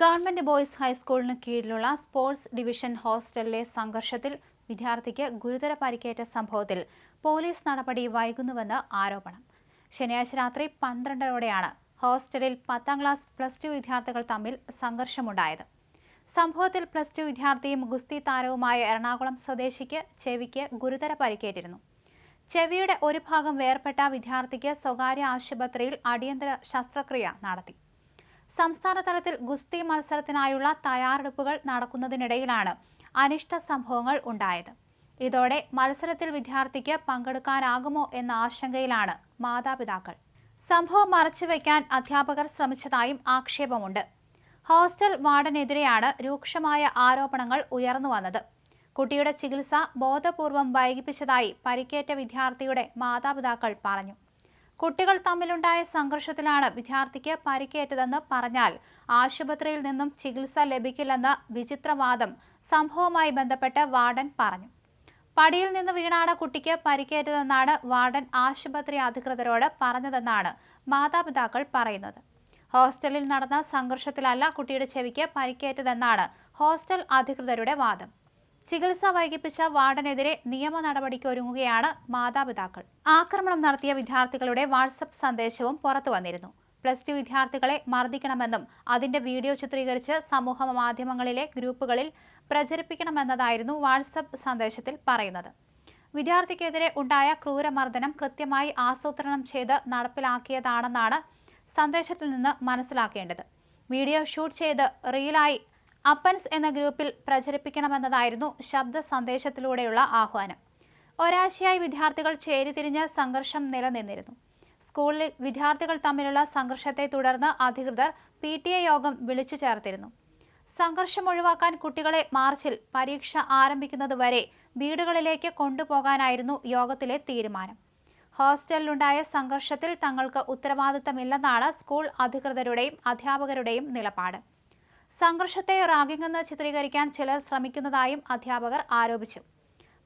Government boys ഹൈസ്കൂളിന് കീഴിലുള്ള sports division ഹോസ്റ്റലിലെ സംഘർഷത്തിൽ വിദ്യാർത്ഥിക്ക് ഗുരുതര പരിക്കേറ്റ സംഭവത്തിൽ പോലീസ് നടപടി വൈകുന്നുവെന്ന് ആരോപണം. ശനിയാഴ്ച രാത്രി പന്ത്രണ്ടരോടെയാണ് ഹോസ്റ്റലിൽ പത്താം ക്ലാസ് പ്ലസ് ടു വിദ്യാർത്ഥികൾ തമ്മിൽ സംഘർഷമുണ്ടായത്. സംഭവത്തിൽ പ്ലസ് ടു വിദ്യാർത്ഥിയും ഗുസ്തി താരവുമായ എറണാകുളം സ്വദേശിക്ക് ചെവിക്ക് ഗുരുതര പരിക്കേറ്റിരുന്നു. ചെവിയുടെ ഒരു ഭാഗം വേർപെട്ട വിദ്യാർത്ഥിക്ക് സ്വകാര്യ ആശുപത്രിയിൽ അടിയന്തര ശസ്ത്രക്രിയ നടത്തി. സംസ്ഥാന തലത്തിൽ ഗുസ്തി മത്സരത്തിനായുള്ള തയ്യാറെടുപ്പുകൾ നടക്കുന്നതിനിടയിലാണ് അനിഷ്ട സംഭവങ്ങൾ ഉണ്ടായത്. ഇതോടെ മത്സരത്തിൽ വിദ്യാർത്ഥിക്ക് പങ്കെടുക്കാനാകുമോ എന്ന ആശങ്കയിലാണ് മാതാപിതാക്കൾ. സംഭവം മറച്ചുവെക്കാൻ അധ്യാപകർ ശ്രമിച്ചതായും ആക്ഷേപമുണ്ട്. ഹോസ്റ്റൽ വാർഡനെതിരെയാണ് രൂക്ഷമായ ആരോപണങ്ങൾ ഉയർന്നു വന്നത്. കുട്ടിയുടെ ചികിത്സ ബോധപൂർവം വൈകിപ്പിച്ചതായി പരിക്കേറ്റ വിദ്യാർത്ഥിയുടെ മാതാപിതാക്കൾ പറഞ്ഞു. കുട്ടികൾ തമ്മിലുണ്ടായ സംഘർഷത്തിലാണ് വിദ്യാർത്ഥിക്ക് പരിക്കേറ്റതെന്ന് പറഞ്ഞാൽ ആശുപത്രിയിൽ നിന്നും ചികിത്സ ലഭിക്കില്ലെന്ന വിചിത്രവാദം സംഭവവുമായി ബന്ധപ്പെട്ട് വാർഡൻ പറഞ്ഞു. പടിയിൽ നിന്ന് വീണാണ് കുട്ടിക്ക് പരിക്കേറ്റതെന്നാണ് വാർഡൻ ആശുപത്രി അധികൃതരോട് പറഞ്ഞതെന്നാണ് മാതാപിതാക്കൾ പറയുന്നത്. ഹോസ്റ്റലിൽ നടന്ന സംഘർഷത്തിലല്ല കുട്ടിയുടെ ചെവിക്ക് പരിക്കേറ്റതെന്നാണ് ഹോസ്റ്റൽ അധികൃതരുടെ വാദം. ചികിത്സ വൈകിപ്പിച്ച വാർഡനെതിരെ നിയമ നടപടിക്ക് ഒരുങ്ങുകയാണ് മാതാപിതാക്കൾ. ആക്രമണം നടത്തിയ വിദ്യാർത്ഥികളുടെ വാട്സപ്പ് സന്ദേശവും പുറത്തു വന്നിരുന്നു. പ്ലസ് ടു വിദ്യാർത്ഥികളെ മർദ്ദിക്കണമെന്നും അതിന്റെ വീഡിയോ ചിത്രീകരിച്ച് സമൂഹ മാധ്യമങ്ങളിലെ ഗ്രൂപ്പുകളിൽ പ്രചരിപ്പിക്കണമെന്നതായിരുന്നു വാട്സപ്പ് സന്ദേശത്തിൽ പറയുന്നത്. വിദ്യാർത്ഥിക്കെതിരെ ഉണ്ടായ ക്രൂരമർദ്ദനം കൃത്യമായി ആസൂത്രണം ചെയ്ത് നടപ്പിലാക്കിയതാണെന്നാണ് സന്ദേശത്തിൽ നിന്ന് മനസ്സിലാക്കേണ്ടത്. വീഡിയോ ഷൂട്ട് ചെയ്ത് റീലായി അപ്പൻസ് എന്ന ഗ്രൂപ്പിൽ പ്രചരിപ്പിക്കണമെന്നതായിരുന്നു ശബ്ദ സന്ദേശത്തിലൂടെയുള്ള ആഹ്വാനം. ഒരാഴ്ചയായി വിദ്യാർത്ഥികൾ ചേരിതിരിഞ്ഞ് സംഘർഷം നിലനിന്നിരുന്നു. സ്കൂളിൽ വിദ്യാർത്ഥികൾ തമ്മിലുള്ള സംഘർഷത്തെ തുടർന്ന് അധികൃതർ പി ടി എ യോഗം വിളിച്ചു ചേർത്തിരുന്നു. സംഘർഷം ഒഴിവാക്കാൻ കുട്ടികളെ മാർച്ചിൽ പരീക്ഷ ആരംഭിക്കുന്നതുവരെ വീടുകളിലേക്ക് കൊണ്ടുപോകാനായിരുന്നു യോഗത്തിലെ തീരുമാനം. ഹോസ്റ്റലിലുണ്ടായ സംഘർഷത്തിൽ തങ്ങൾക്ക് ഉത്തരവാദിത്തമില്ലെന്നാണ് സ്കൂൾ അധികൃതരുടെയും അധ്യാപകരുടെയും നിലപാട്. സംഘർഷത്തെ റാഗിംഗ് എന്ന് ചിത്രീകരിക്കാൻ ചിലർ ശ്രമിക്കുന്നതായും അധ്യാപകർ ആരോപിച്ചു.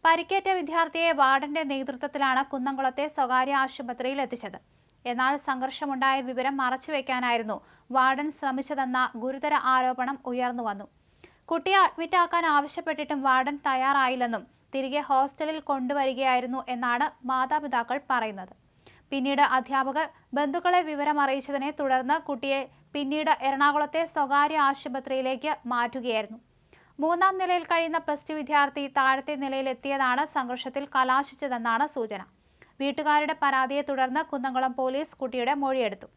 പരിക്കേറ്റ വിദ്യാർത്ഥിയെ വാർഡന്റെ നേതൃത്വത്തിലാണ് കുന്നംകുളത്തെ സ്വകാര്യ ആശുപത്രിയിൽ എത്തിച്ചത്. എന്നാൽ സംഘർഷമുണ്ടായ വിവരം മറച്ചുവെക്കാനായിരുന്നു വാർഡൻ ശ്രമിച്ചതെന്ന ഗുരുതര ആരോപണം ഉയർന്നു വന്നു. കുട്ടിയെ അഡ്മിറ്റ് ആക്കാൻ ആവശ്യപ്പെട്ടിട്ടും വാർഡൻ തയ്യാറായില്ലെന്നും തിരികെ ഹോസ്റ്റലിൽ കൊണ്ടുവരികയായിരുന്നു എന്നാണ് മാതാപിതാക്കൾ പറയുന്നത്. പിന്നീട് അധ്യാപകർ ബന്ധുക്കളെ വിവരം അറിയിച്ചതിനെ തുടർന്ന് കുട്ടിയെ പിന്നീട് എറണാകുളത്തെ സ്വകാര്യ ആശുപത്രിയിലേക്ക് മാറ്റുകയായിരുന്നു. മൂന്നാം നിലയിൽ കഴിയുന്ന പ്ലസ് ടു വിദ്യാർത്ഥി താഴത്തെ നിലയിലെത്തിയതാണ് സംഘർഷത്തിൽ കലാശിച്ചതെന്നാണ് സൂചന. വീട്ടുകാരുടെ പരാതിയെ തുടർന്ന് കുന്നംകുളം പോലീസ് കുട്ടിയുടെ മൊഴിയെടുത്തു.